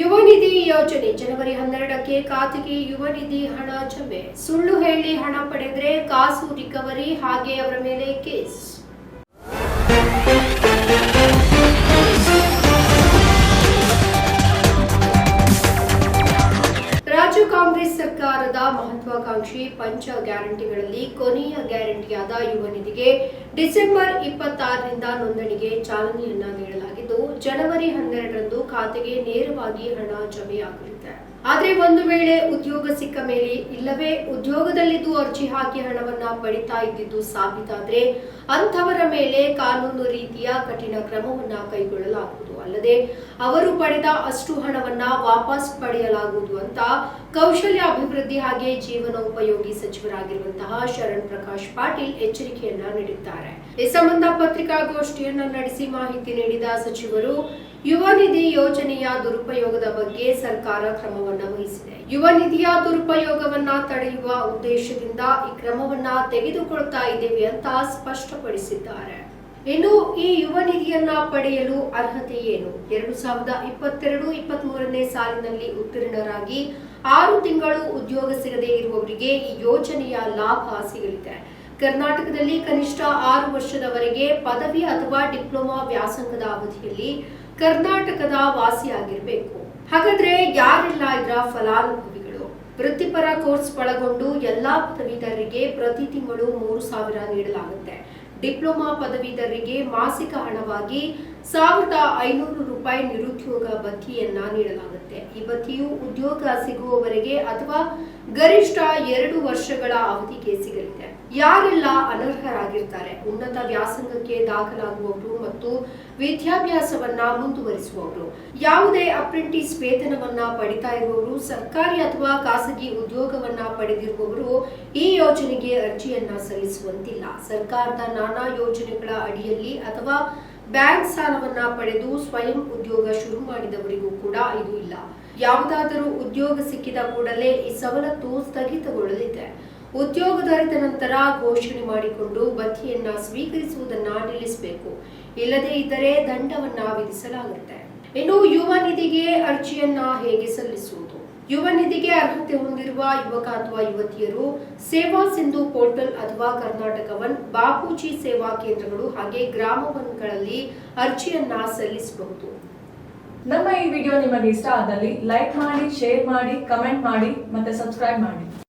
ಯುವ ನಿಧಿ ಯೋಜನೆ ಜನವರಿ ಹನ್ನೆರಡಕ್ಕೆ ಖಾತೆಗೆ ಯುವ ನಿಧಿ ಹಣ ಜಮೆ. ಸುಳ್ಳು ಹೇಳಿ ಹಣ ಪಡೆದ್ರೆ ಕಾಸು ರಿಕವರಿ, ಹಾಗೆ ಅವರ ಮೇಲೆ ಕೇಸ್. ರಾಜ್ಯ ಕಾಂಗ್ರೆಸ್ ಸರ್ಕಾರದ ಮಹತ್ವಾಕಾಂಕ್ಷಿ ಪಂಚ ಗ್ಯಾರಂಟಿಗಳಲ್ಲಿ ಕೊನೆಯ ಗ್ಯಾರಂಟಿಯಾದ ಯುವ ನಿಧಿಗೆ ಡಿಸೆಂಬರ್ ಇಪ್ಪತ್ತಾರರಿಂದ ನೋಂದಣಿಗೆ ಚಾಲನೆಯನ್ನ ನೀಡಲಾಗಿದ್ದು ಜನವರಿ ಹನ್ನೆರಡರಂದು ಖಾತೆಗೆ ನೇರವಾಗಿ ಹಣ ಜಮೆಯಾಗಲಿದೆ. ಆದರೆ ಒಂದು ವೇಳೆ ಉದ್ಯೋಗ ಸಿಕ್ಕ ಮೇಲೆ ಇಲ್ಲವೇ ಉದ್ಯೋಗದಲ್ಲಿದ್ದು ಅರ್ಜಿ ಹಾಕಿ ಹಣವನ್ನ ಪಡಿತಾ ಇದ್ದಿದ್ದು ಸಾಬೀತಾದ್ರೆ ಅಂಥವರ ಮೇಲೆ ಕಾನೂನು ರೀತಿಯ ಕಠಿಣ ಕ್ರಮವನ್ನ ಕೈಗೊಳ್ಳಲಾಗುವುದು. ಅಲ್ಲದೆ ಅವರು ಪಡೆದ ಅಷ್ಟು ಹಣವನ್ನ ವಾಪಸ್ ಪಡೆಯಲಾಗುವುದು ಅಂತ ಕೌಶಲ್ಯ ಅಭಿವೃದ್ಧಿ ಹಾಗೆ ಜೀವನೋಪಯೋಗಿ ಸಚಿವರಾಗಿರುವಂತಹ ಶರಣ್ ಪ್ರಕಾಶ್ ಪಾಟೀಲ್ ಎಚ್ಚರಿಕೆಯನ್ನ ನೀಡಿದ್ದಾರೆ. ಈ ಸಂಬಂಧ ಪತ್ರಿಕಾಗೋಷ್ಠಿಯನ್ನ ನಡೆಸಿ ಮಾಹಿತಿ ನೀಡಿದ ಸಚಿವರು ಯುವ ನಿಧಿ ಯೋಜನೆಯ ದುರುಪಯೋಗದ ಬಗ್ಗೆ ಸರ್ಕಾರ ಕ್ರಮವನ್ನು ವಹಿಸಿದೆ. ಯುವ ನಿಧಿಯ ದುರುಪಯೋಗವನ್ನ ತಡೆಯುವ ಉದ್ದೇಶದಿಂದ ಈ ಕ್ರಮವನ್ನ ತೆಗೆದುಕೊಳ್ತಾ ಇದ್ದೇವೆ ಅಂತ ಸ್ಪಷ್ಟಪಡಿಸಿದ್ದಾರೆ. ಇನ್ನು ಈ ಯುವ ನಿಧಿಯನ್ನ ಪಡೆಯಲು ಅರ್ಹತೆ ಏನು? ಎರಡು ಸಾವಿರದ ಇಪ್ಪತ್ತೆರಡು ಇಪ್ಪತ್ತ್ ಮೂರನೇ ಸಾಲಿನಲ್ಲಿ ಉತ್ತೀರ್ಣರಾಗಿ ಆರು ತಿಂಗಳು ಉದ್ಯೋಗ ಸಿಗದೇ ಇರುವವರಿಗೆ ಈ ಯೋಜನೆಯ ಲಾಭ ಸಿಗಲಿದೆ. ಕರ್ನಾಟಕದಲ್ಲಿ ಕನಿಷ್ಠ ಆರು ವರ್ಷದವರೆಗೆ ಪದವಿ ಅಥವಾ ಡಿಪ್ಲೊಮಾ ವ್ಯಾಸಂಗದ ಅವಧಿಯಲ್ಲಿ ಕರ್ನಾಟಕದ ವಾಸಿಯಾಗಿರಬೇಕು. ಹಾಗಾದ್ರೆ ಯಾರೆಲ್ಲ ಇದರ ಫಲಾನುಭವಿಗಳು? ವೃತ್ತಿಪರ ಕೋರ್ಸ್ ಒಳಗೊಂಡು ಎಲ್ಲಾ ಪದವೀಧರರಿಗೆ ಪ್ರತಿ ತಿಂಗಳು ಮೂರು ಸಾವಿರ ನೀಡಲಾಗುತ್ತೆ. ಡಿಪ್ಲೊಮಾ ಪದವೀಧರರಿಗೆ ಮಾಸಿಕ ಹಣವಾಗಿ ಸಾವಿರದ ಐನೂರು ರೂಪಾಯಿ ನಿರುದ್ಯೋಗ ಭತ್ಯೆಯನ್ನ ನೀಡಲಾಗುತ್ತೆ. ಈ ಭತ್ಯೆಯು ಉದ್ಯೋಗ ಸಿಗುವವರೆಗೆ ಅಥವಾ ಗರಿಷ್ಠ ಎರಡು ವರ್ಷಗಳ ಅವಧಿಗೆ ಸಿಗಲಿದೆ. ಯಾರೆಲ್ಲ ಅನರ್ಹರಾಗಿರ್ತಾರೆ? ಉನ್ನತ ವ್ಯಾಸಂಗಕ್ಕೆ ದಾಖಲಾಗುವವರು ಮತ್ತು ವಿದ್ಯಾಭ್ಯಾಸವನ್ನ ಮುಂದುವರಿಸುವವರು ಯಾವುದೇ ಅಪ್ರೆಂಟಿಸ್ ವೇತನವನ್ನ ಪಡಿತಾ ಇರುವವರು, ಸರ್ಕಾರಿ ಅಥವಾ ಖಾಸಗಿ ಉದ್ಯೋಗವನ್ನ ಪಡೆದಿರುವವರು ಈ ಯೋಜನೆಗೆ ಅರ್ಜಿಯನ್ನ ಸಲ್ಲಿಸುವಂತಿಲ್ಲ. ಸರ್ಕಾರದ ನಾನಾ ಯೋಜನೆಗಳ ಅಡಿಯಲ್ಲಿ ಅಥವಾ ಬ್ಯಾಂಕ್ ಸಾಲವನ್ನ ಪಡೆದು ಸ್ವಯಂ ಉದ್ಯೋಗ ಶುರು ಮಾಡಿದವರಿಗೂ ಕೂಡ ಇದು ಇಲ್ಲ. ಯಾವುದಾದರೂ ಉದ್ಯೋಗ ಸಿಕ್ಕಿದ ಕೂಡಲೇ ಈ ಸವಲತ್ತು ಸ್ಥಗಿತಗೊಳ್ಳಲಿದೆ. ಉದ್ಯೋಗ ದೊರೆತ ನಂತರ ಘೋಷಣೆ ಮಾಡಿಕೊಂಡು ಭತ್ಯೆಯನ್ನ ಸ್ವೀಕರಿಸುವುದನ್ನ ನಿಲ್ಲಿಸಬೇಕು. ಇಲ್ಲದೇ ಇದ್ದರೆ ದಂಡವನ್ನ ವಿಧಿಸಲಾಗುತ್ತೆ. ಇನ್ನು ಯುವ ನಿಧಿಗೆ ಅರ್ಜಿಯನ್ನ ಹೇಗೆ ಸಲ್ಲಿಸುವುದು? ಯುವ ನಿಧಿಗೆ ಅರ್ಹತೆ ಹೊಂದಿರುವ ಯುವಕ ಅಥವಾ ಯುವತಿಯರು ಸೇವಾ ಸಿಂಧು ಪೋರ್ಟಲ್ ಅಥವಾ ಕರ್ನಾಟಕ ಒನ್ ಬಾಪೂಜಿ ಸೇವಾ ಕೇಂದ್ರಗಳು ಹಾಗೆ ಗ್ರಾಮ ಒನ್ಗಳಲ್ಲಿ ಅರ್ಜಿಯನ್ನ ಸಲ್ಲಿಸಬಹುದು. ನಮ್ಮ ಈ ವಿಡಿಯೋ ನಿಮಗೆ ಇಷ್ಟ ಆದಲ್ಲಿ ಲೈಕ್ ಮಾಡಿ, ಶೇರ್ ಮಾಡಿ, ಕಮೆಂಟ್ ಮಾಡಿ ಮತ್ತೆ ಸಬ್ಸ್ಕ್ರೈಬ್ ಮಾಡಿ.